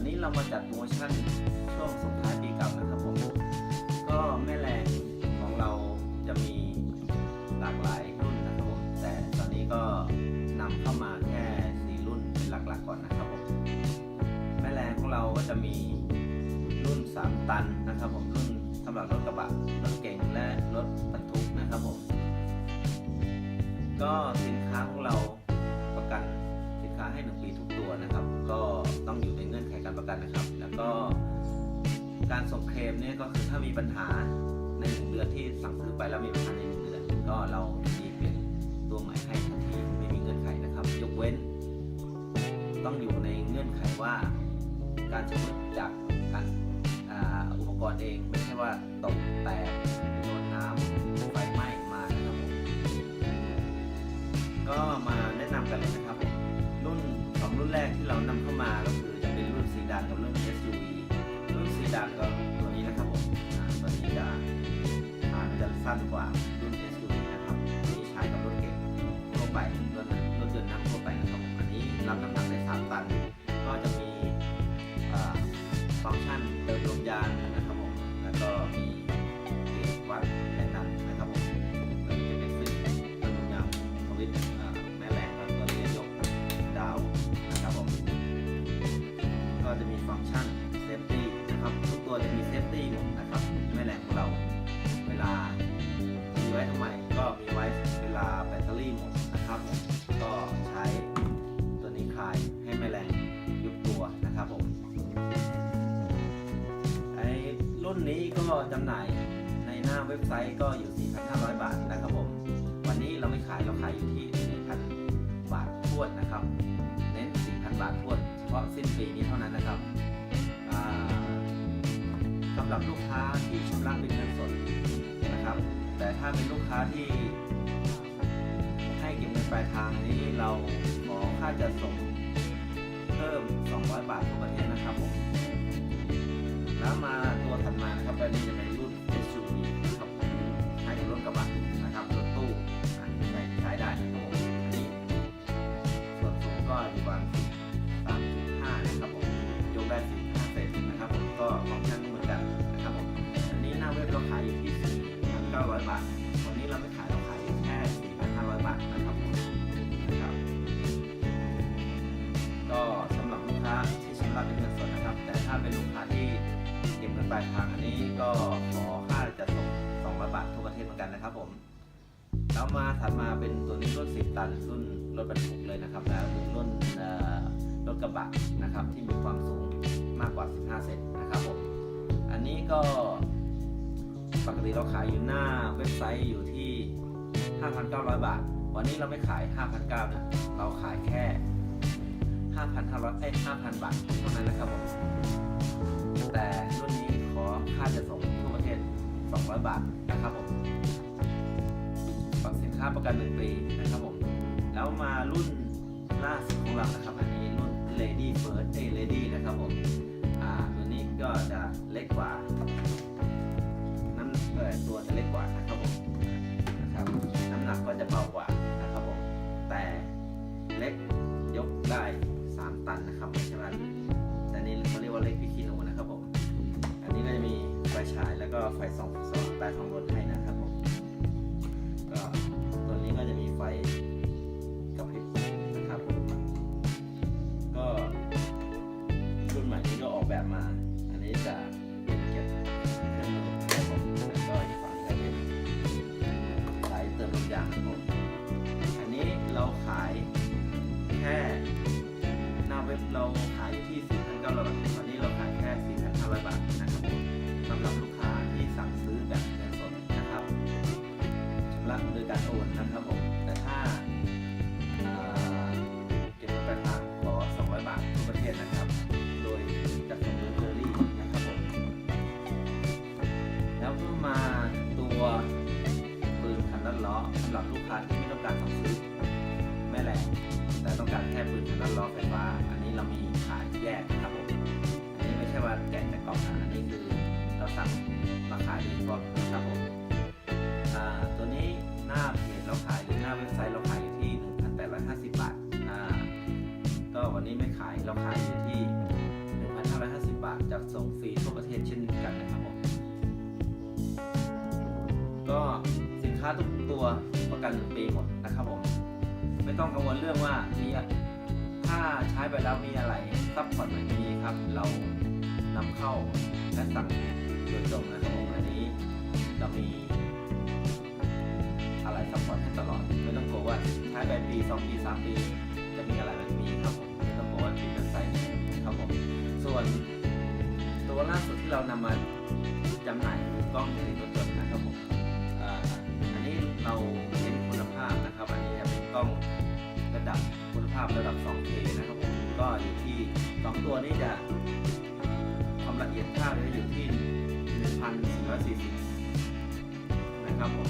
วันนี้เรามาจัดโปรโมชั่นช่วงส่งท้ายปีเก่านะครับผม ก็แม่แรงของเราจะมีหลากหลายรุ่นนะครับผม แต่ตอนนี้ก็นำเข้ามาแค่สี่รุ่นเป็นหลักๆก่อนนะครับผม แม่แรงของเราก็จะมีรุ่น 3 ตันนะครับผมรุ่นสำหรับรถกระบะรถเก๋งและรถบรรทุกนะครับผม ก็สิน การส่งเคลมเนี่ยก็คือถ้ามีปัญหาในหนึ่งเดือนที่สั่งซื้อไปแล้วมีปัญหาในหนึ่งเดือนก็เรามีเปลี่ยนตัวใหม่ให้ทันทีไม่มีเงื่อนไขนะครับ ยกเว้น ต้องอยู่ในเงื่อนไขว่า การชำรุดจากการอุปกรณ์เองไม่ใช่ว่าตกแตกโดนน้ำไฟไหม้มานะครับผมก็มาแนะนำกันเลยนะครับรุ่นสองรุ่นแรกที่เรานำเข้ามาก็คือจะเป็นรุ่นซีดานกับรุ่น SUV รุ่นซีดานก็านจะสั้นกว่า นนี้ก็จำหน่ายในหน้าเว็บไซต์ก็อยู่ 4,500 บาทนะครับผม วันนี้เราไม่ขายเราขายอยู่ที่ 4,000 บาททวนนะครับ เน้น 4,000 บาททวนเฉพาะสิ้นปีนี้เท่านั้นนะครับสำหรับลูกค้าที่ชำระเป็นเงินสดนะครับ แต่ถ้าเป็นลูกค้าที่ให้เก็บเงินปลายทางนี้เราขอค่าจัดส่งเพิ่ม 200 บาททั่วประเทศนะครับผม แล้วมาตัวถัดมานะครับอันนี้จะเป็น นะครับ แต่ถ้าเป็นลูกค้าที่เก็บเงินปลายทางอันนี้ก็ขอค่าจะส่ง200บาททั่วประเทศเหมือนกันนะครับผมแล้วมาถัดมาเป็นตัวนี้รุ่น 10 ตันรุ่นรถบรรทุกเลยนะครับ แล้วรุ่นเอ่อรถกระบะนะครับที่มีความสูงมากกว่า 15 เซนนะครับผมอันนี้ก็ปกติเราขายอยู่หน้าเว็บไซต์อยู่ที่ 5,900 บาท วันนี้เราไม่ขาย 5,900นะเราขายแค่ 5,500เอ้ย5,000 บาทเท่านั้นนะครับผมแต่รุ่นนี้ขอค่าจะส่งทั่วประเทศ 200 บาทนะครับผมฝากสินค้าประกัน 1 ปีนะครับผม แล้วมารุ่นล่าสุดของเรานะครับ อันนี้รุ่น Lady First เอ้ย Lady นะครับผม อ่าตัวนี้ก็จะเล็กกว่าน้ำตัวจะเล็กกว่านะครับผมนะครับน้ำหนักก็จะเบากว่า ฉายแล้วก็ไฟส่องสว่างใต้ท้องรถให้นะครับผมก็ตัวนี้ก็จะมีไฟกระพริบนะครับผมก็รุ่นใหม่นี้ก็ออกแบบมา อันนี้จะเป็นเก็บเครื่องมือนะครับผมแล้วก็อีกฝั่งก็เป็นสายเติมลมยางครับผมอันนี้เราขายแค่หน้าเว็บเราขาย การโอนนะครับผม ต้องกังวลเรื่องว่ามีถ้าใช้ไปแล้วมีอะไรซับพอร์ตไหมมีครับ เรานำเข้าและสั่งโดยตรงนะครับผมอันนี้เรามีอะไรซัพพอร์ตให้ตลอดไม่ต้องกลัวว่าใช้ไปปี2ปี3ปีจะมีอะไรมันมีครับผมไม่ต้องกลัวว่าปิดเว็บไซต์ครับผมส่วนตัวล่าสุดที่เรานำมาจำหน่ายคือกล้องติดรถยนต์นะครับผมอ่าอันนี้เราเน้นคนาพระดับ 2K นะครับผมก็อยู่ที่ 2 ตัวนี้จะความละเอียดภาพจะอยู่ที่ 1440 นะครับผม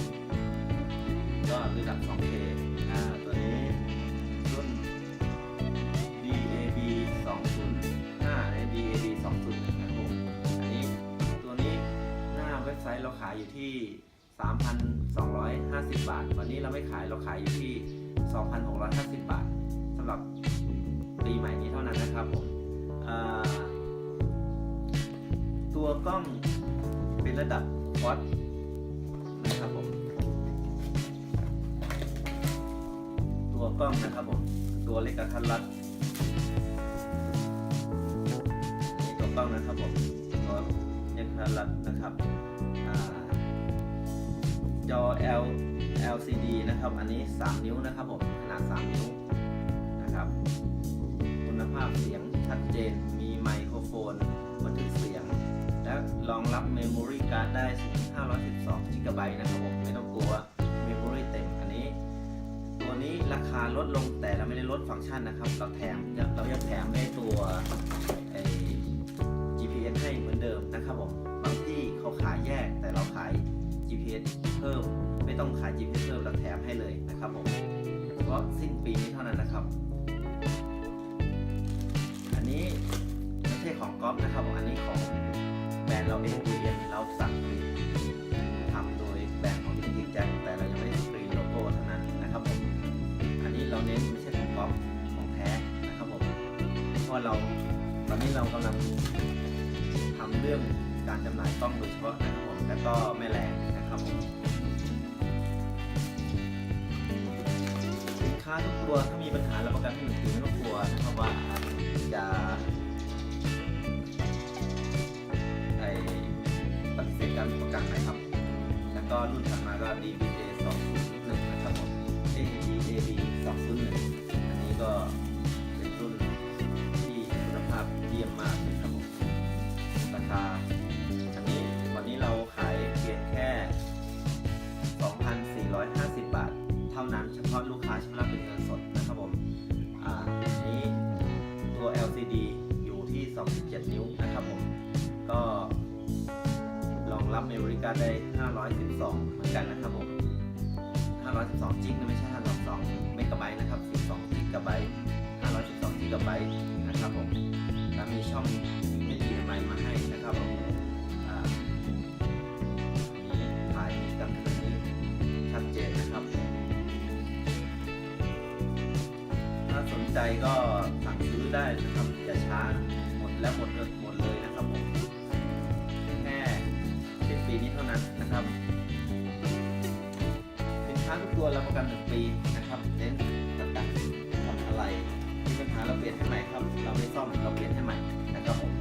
ก็ระดับ 2K อ่าตัวนี้รุ่น DAB 205ใน DAB 201นะครับผมอันนี้ตัวนี้หน้าเว็บไซต์เราขายอยู่ที่ 3,250 บาท วันนี้เราไม่ขายเราขายอยู่ที่ 2,650 บาท หรับปีใหม่นี้เท่านั้นนะครับผมตัวกล้องเป็นระดับฟอสนะครับผม ตัวกล้องนะครับผม ตัวเล็กกระทัดรัดนี่ตัวกล้องนะครับผมตัวเล็กกระทัดรัดนะครับอ่าจอ L LCD นะครับ อันนี้ 3 นิ้วนะครับผม ขนาด 3 นิ้ว นะครับ คุณภาพเสียงชัดเจน มีไมโครโฟนบันทึกเสียง และรองรับ Memory Card ได้ถึง512 GB นะครับผมไม่ต้องกลัวว่า Memory เต็มอันนี้ ตัวนี้ราคาลดลงแต่เราไม่ได้ลดฟังก์ชันนะครับ เราแถมเรายังแถมไอ้ตัวไอ GPS ให้เหมือนเดิมนะครับผมบางที่เขาขายแยกแต่เราขาย GPS เพิ่ม ไม่ต้องขาย GPS เพิ่มเราแถมให้เลยนะครับผมเพราะสิ้นปีนี้เท่านั้นนะครับ นนี้ไม่ใช่ของก๊อฟนะครับผมอันนี้ของแบรนด์เราเอง DN เราสั่งผลิตทำโดยแบรนด์ของ d i g i t Jack แต่เรายังไม่ได้สกรีนโลโก้เท่านั้นนะครับผมอันนี้เราเน้นไม่ใช่ของก๊อฟของแท้นะครับผมเพราะเราตอนนี้เรากำลังทำเรื่องการจำหน่ายกล้องโดยเฉพาะนะครับผมแล้วก็แม่แรงนะครับผมสินค้าทุกตัวถ้ามีปัญหาเราประกันให้หนึ่งปีไม่ต้องกลัวนะครับว่า จะไอปฏิเสธการประกันนะครับ แล้วก็รุ่นถัดมาก็ DBA 201นะครับผม ABAB 201 รับเมมโมรี่การได้ 512 เหมือนกันนะครับผม 512 จิกนะไม่ใช่ 512 เมกะไบต์นะครับ 12กิกะไบต์ 512กิกะไบต์นะครับผมแล้วมีช่อง HDMI มาให้นะครับผมอ่ามีถ่ายกลางคืนนี้ชัดเจนนะครับ ถ้าสนใจก็สั่งซื้อได้นะครับ อย่าช้า หมดแล้วหมดเลย นะครับ สินค้าทุกตัวเราประกันหนึ่งปีนะครับเน้นประกันทำอะไรมีปัญหาเราเปลี่ยนให้ใหม่ครับ เราไม่ซ่อมเราเปลี่ยนให้ใหม่นะครับผม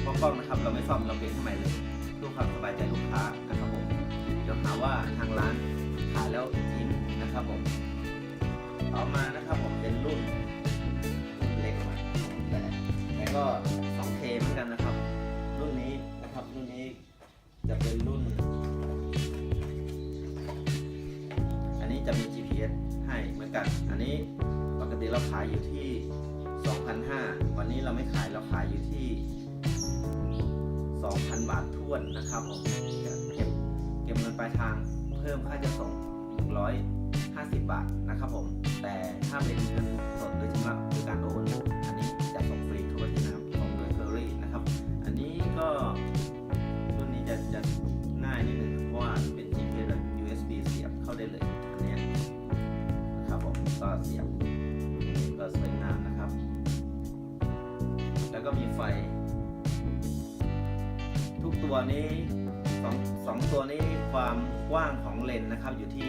เพราะกล้องนะครับ เราไม่ซ่อมเราเปลี่ยนให้ใหม่เลยเพื่อความสบายใจลูกค้านะครับผมเดี๋ยวหาว่าทางร้านขายแล้วทิ้งนะครับผมต่อมานะครับผมเป็นรุ่นเล็กหน่อยแต่แต่ก็ 2K เหมือนกันนะครับ รุ่นนี้นะครับรุ่นนี้จะเป็นรุ่น กันอันนี้ปกติเราขายอยู่ที่ 2,500 วันนี้เราไม่ขายเราขายอยู่ที่ 2,000 บาททวนนะครับผมเก็บเก็บเงินปลายทางเพิ่มค่าจะส่ง 150 บาทนะครับผม แต่ถ้าเป็นเงินสดหรือชำระหรือการโอน ก็เสียบก็สวยงามนะครับ แล้วก็มีไฟ ทุกตัวนี้สองสองตัวนี้ความกว้างของเลนส์นะครับอยู่ที่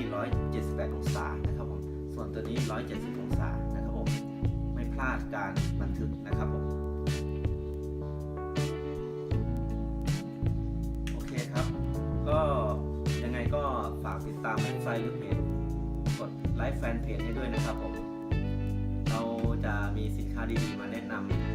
178 องศานะครับผม ส่วนตัวนี้ 170 องศานะครับผม ไม่พลาดการบันทึกนะครับผม โอเคครับ ก็ยังไงก็ฝากติดตามเว็บไซต์หรือเพจ ไลฟ์แฟนเพจให้ด้วยนะครับผม เราจะมีสินค้าดีๆมาแนะนำ